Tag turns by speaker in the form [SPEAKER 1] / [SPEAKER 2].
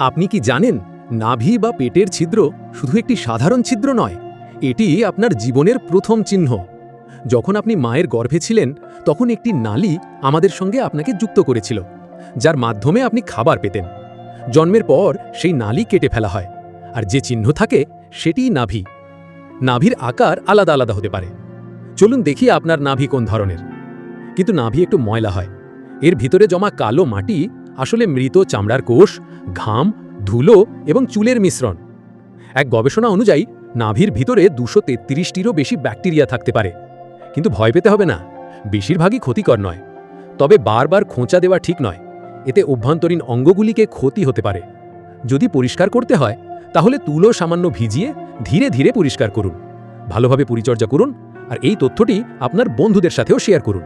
[SPEAKER 1] আপনি কি জানেন, নাভি বা পেটের ছিদ্র শুধু একটি সাধারণ ছিদ্র নয়, এটি আপনার জীবনের প্রথম চিহ্ন। যখন আপনি মায়ের গর্ভে ছিলেন, তখন একটি নালি আমাদের সঙ্গে আপনাকে যুক্ত করেছিল, যার মাধ্যমে আপনি খাবার পেতেন। জন্মের পর সেই নালি কেটে ফেলা হয়, আর যে চিহ্ন থাকে সেটিই নাভি। নাভির আকার আলাদা আলাদা হতে পারে। চলুন দেখি আপনার নাভি কোন ধরনের। কিন্তু নাভি একটু ময়লা হয়, এর ভিতরে জমা কালো মাটি আসলে মৃত চামড়ার কোষ, ঘাম, ধুলো এবং চুলের মিশ্রণ। এক গবেষণা অনুযায়ী, নাভির ভিতরে দুশো তেত্রিশটিরও বেশি ব্যাকটেরিয়া থাকতে পারে। কিন্তু ভয় পেতে হবে না, বেশিরভাগই ক্ষতিকর নয়। তবে বারবার খোঁচা দেওয়া ঠিক নয়, এতে অভ্যন্তরীণ অঙ্গগুলিকে ক্ষতি হতে পারে। যদি পরিষ্কার করতে হয়, তাহলে তুলো সামান্য ভিজিয়ে ধীরে ধীরে পরিষ্কার করুন। ভালোভাবে পরিচর্যা করুন, আর এই তথ্যটি আপনার বন্ধুদের সাথেও শেয়ার করুন।